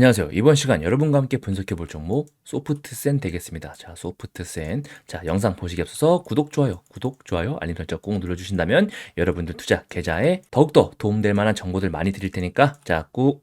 안녕하세요. 이번 시간 여러분과 함께 분석해 볼 종목 소프트센 되겠습니다. 자, 소프트센. 자, 영상 보시기 앞서서 구독, 좋아요, 구독, 좋아요, 알림 설정 꼭 눌러주신다면 여러분들 투자 계좌에 더욱더 도움될 만한 정보들 많이 드릴 테니까 자, 꾹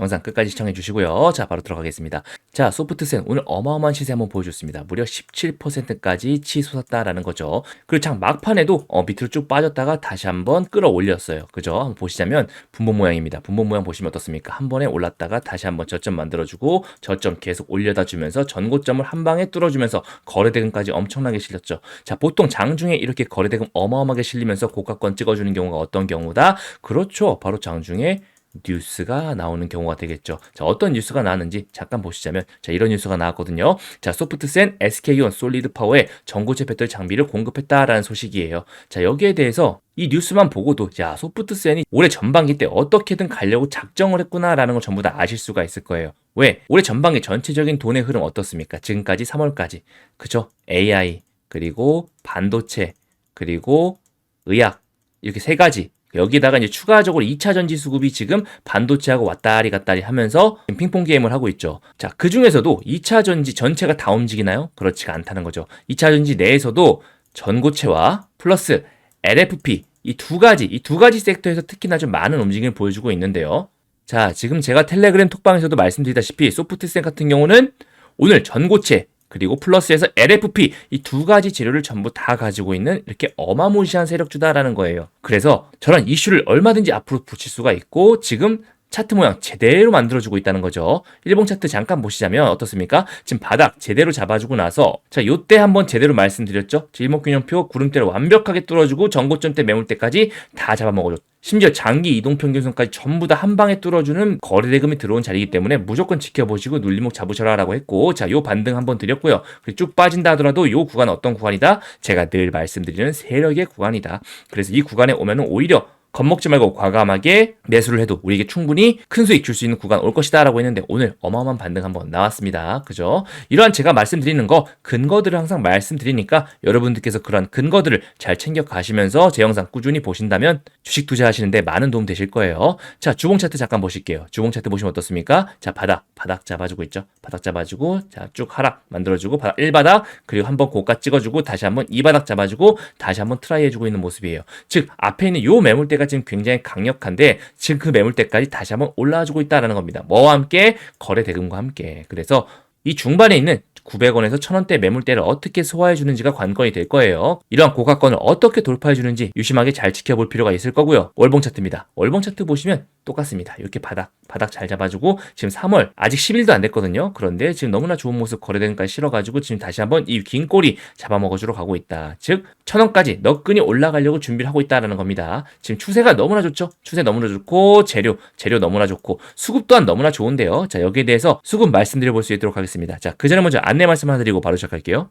영상 끝까지 시청해 주시고요. 자, 바로 들어가겠습니다. 자, 소프트센 오늘 어마어마한 시세 한번 보여줬습니다. 무려 17%까지 치솟았다라는 거죠. 그리고 참 막판에도 어, 밑으로 쭉 빠졌다가 다시 한번 끌어올렸어요. 그죠? 한번 보시자면 분봉 모양입니다. 분봉 모양 보시면 어떻습니까? 한 번에 올랐다가 다시 한번 저점 만들어주고 저점 계속 올려다 주면서 전고점을 한 방에 뚫어주면서 거래대금까지 엄청나게 실렸죠. 자, 보통 장중에 이렇게 거래대금 어마어마하게 실리면서 고가권 찍어주는 경우가 어떤 경우다? 그렇죠. 바로 장중에 뉴스가 나오는 경우가 되겠죠. 자, 어떤 뉴스가 나왔는지 잠깐 보시자면 자, 이런 뉴스가 나왔거든요. 자, 소프트센 SK온 솔리드 파워에 전고체 배터리 장비를 공급했다라는 소식이에요. 자, 여기에 대해서 이 뉴스만 보고도 야, 소프트센이 올해 전반기 때 어떻게든 가려고 작정을 했구나라는 걸 전부 다 아실 수가 있을 거예요. 왜? 올해 전반기 전체적인 돈의 흐름 어떻습니까? 지금까지 3월까지. 그죠? AI, 그리고 반도체, 그리고 의학 이렇게 세 가지 여기다가 이제 추가적으로 2차 전지 수급이 지금 반도체하고 왔다리 갔다리 하면서 핑퐁 게임을 하고 있죠. 자, 그 중에서도 2차 전지 전체가 다 움직이나요? 그렇지가 않다는 거죠. 2차 전지 내에서도 전고체와 플러스 LFP 이 두 가지, 이 두 가지 섹터에서 특히나 좀 많은 움직임을 보여주고 있는데요. 자, 지금 제가 텔레그램 톡방에서도 말씀드리다시피 소프트센 같은 경우는 오늘 전고체 그리고 플러스에서 LFP 이 두 가지 재료를 전부 다 가지고 있는 이렇게 어마무시한 세력주다라는 거예요. 그래서 저런 이슈를 얼마든지 앞으로 붙일 수가 있고 지금 차트 모양 제대로 만들어주고 있다는 거죠. 일봉 차트 잠깐 보시자면 어떻습니까? 지금 바닥 제대로 잡아주고 나서 자 요때 한번 제대로 말씀드렸죠. 일목균형표 구름대를 완벽하게 뚫어주고 전고점대 매물대까지 다 잡아먹어줬. 심지어 장기 이동 평균선까지 전부 다 한 방에 뚫어주는 거래대금이 들어온 자리이기 때문에 무조건 지켜보시고 눌림목 잡으셔라라고 했고 자 요 반등 한번 드렸고요. 쭉 빠진다 하더라도 요 구간 어떤 구간이다? 제가 늘 말씀드리는 세력의 구간이다. 그래서 이 구간에 오면은 오히려 겁먹지 말고 과감하게 매수를 해도 우리에게 충분히 큰 수익 줄 수 있는 구간 올 것이다 라고 했는데 오늘 어마어마한 반등 한번 나왔습니다. 그죠? 이러한 제가 말씀드리는 거 근거들을 항상 말씀드리니까 여러분들께서 그런 근거들을 잘 챙겨 가시면서 제 영상 꾸준히 보신다면 주식 투자하시는데 많은 도움 되실 거예요. 자, 주봉 차트 잠깐 보실게요. 주봉 차트 보시면 어떻습니까? 자, 바닥, 바닥 잡아주고 있죠. 바닥 잡아주고 자, 쭉 하락 만들어주고 바닥 1바닥 그리고 한번 고가 찍어주고 다시 한번 2바닥 잡아주고 다시 한번 트라이 해주고 있는 모습이에요. 즉 앞에 있는 요 매물대 매물대가 지금 굉장히 강력한데 지금 그 매물대까지 다시 한번 올라와주고 있다는 겁니다. 뭐와 함께 거래 대금과 함께. 그래서 이 중반에 있는 900원에서 1000원대 매물대를 어떻게 소화해 주는지가 관건이 될 거예요. 이러한 고가권을 어떻게 돌파해 주는지 유심하게 잘 지켜볼 필요가 있을 거고요. 월봉 차트입니다. 월봉 차트 보시면 똑같습니다. 이렇게 바닥, 바닥 잘 잡아주고 지금 3월 아직 10일도 안 됐거든요. 그런데 지금 너무나 좋은 모습 거래대금까지 실어가지고 지금 다시 한번 이 긴 꼬리 잡아먹어주러 가고 있다. 즉 천원까지 너끈히 올라가려고 준비를 하고 있다라는 겁니다. 지금 추세가 너무나 좋죠. 추세 너무나 좋고 재료, 재료 너무나 좋고 수급 또한 너무나 좋은데요. 자 여기에 대해서 수급 말씀드려 볼 수 있도록 하겠습니다. 자 그 전에 먼저 안내 말씀 하나 드리고 바로 시작할게요.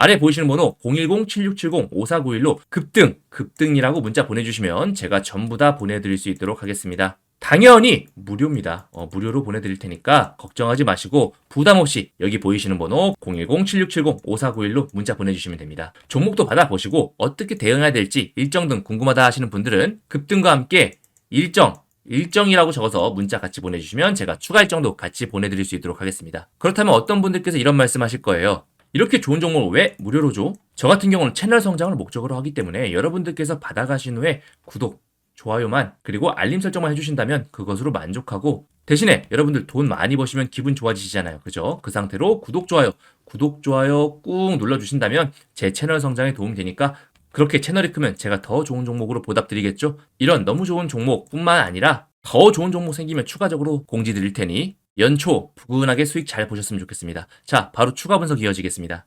아래 보이시는 번호 010-7670-5491로 급등, 급등이라고 문자 보내주시면 제가 전부 다 보내드릴 수 있도록 하겠습니다. 당연히 무료입니다. 어, 무료로 보내드릴 테니까 걱정하지 마시고 부담 없이 여기 보이시는 번호 010-7670-5491로 문자 보내주시면 됩니다. 종목도 받아보시고 어떻게 대응해야 될지 일정 등 궁금하다 하시는 분들은 급등과 함께 일정 일정이라고 적어서 문자 같이 보내주시면 제가 추가 일정도 같이 보내드릴 수 있도록 하겠습니다. 그렇다면 어떤 분들께서 이런 말씀 하실 거예요. 이렇게 좋은 종목을 왜 무료로 줘? 저 같은 경우는 채널 성장을 목적으로 하기 때문에 여러분들께서 받아가신 후에 구독, 좋아요만 그리고 알림 설정만 해주신다면 그것으로 만족하고 대신에 여러분들 돈 많이 버시면 기분 좋아지시잖아요. 그죠? 그 상태로 구독, 좋아요, 구독, 좋아요 꾹 눌러주신다면 제 채널 성장에 도움이 되니까 그렇게 채널이 크면 제가 더 좋은 종목으로 보답드리겠죠? 이런 너무 좋은 종목뿐만 아니라 더 좋은 종목 생기면 추가적으로 공지 드릴 테니 연초 부근하게 수익 잘 보셨으면 좋겠습니다. 자, 바로 추가 분석 이어지겠습니다.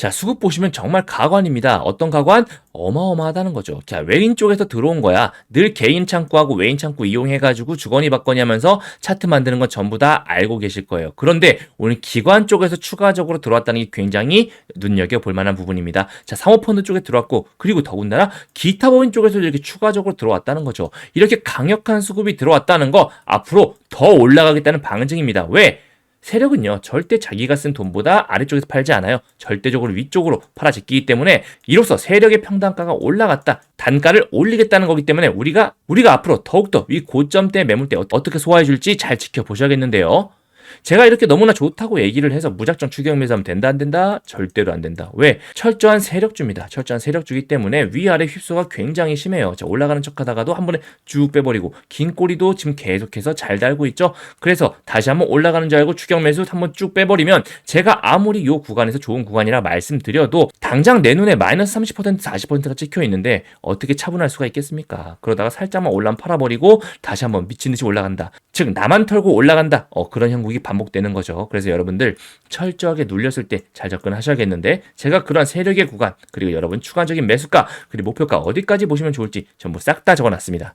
자, 수급 보시면 정말 가관입니다. 어떤 가관? 어마어마하다는 거죠. 자, 외인 쪽에서 들어온 거야. 늘 개인 창구하고 외인 창구 이용해가지고 주거니 받거니 하면서 차트 만드는 건 전부 다 알고 계실 거예요. 그런데 오늘 기관 쪽에서 추가적으로 들어왔다는 게 굉장히 눈여겨볼 만한 부분입니다. 자, 사모펀드 쪽에 들어왔고, 그리고 더군다나 기타 법인 쪽에서 이렇게 추가적으로 들어왔다는 거죠. 이렇게 강력한 수급이 들어왔다는 거 앞으로 더 올라가겠다는 방증입니다. 왜? 세력은요, 절대 자기가 쓴 돈보다 아래쪽에서 팔지 않아요. 절대적으로 위쪽으로 팔아 제끼기 때문에 이로써 세력의 평단가가 올라갔다. 단가를 올리겠다는 거기 때문에 우리가, 우리가 앞으로 더욱더 위 고점대 매물대 어떻게 소화해 줄지 잘 지켜보셔야겠는데요. 제가 이렇게 너무나 좋다고 얘기를 해서 무작정 추경 매수하면 된다 안 된다? 절대로 안 된다. 왜? 철저한 세력주입니다. 철저한 세력주기 때문에 위아래 휩소가 굉장히 심해요. 자, 올라가는 척 하다가도 한 번에 쭉 빼버리고 긴 꼬리도 지금 계속해서 잘 달고 있죠. 그래서 다시 한번 올라가는 줄 알고 추경 매수 한번 쭉 빼버리면 제가 아무리 요 구간에서 좋은 구간이라 말씀드려도 당장 내 눈에 마이너스 30% 40%가 찍혀 있는데 어떻게 차분할 수가 있겠습니까? 그러다가 살짝만 올라면 팔아버리고 다시 한번 미친 듯이 올라간다. 즉 나만 털고 올라간다. 어, 그런 형국이 반복되는 거죠. 그래서 여러분들 철저하게 눌렸을 때 잘 접근하셔야겠는데 제가 그런 세력의 구간 그리고 여러분 추가적인 매수가 그리고 목표가 어디까지 보시면 좋을지 전부 싹 다 적어놨습니다.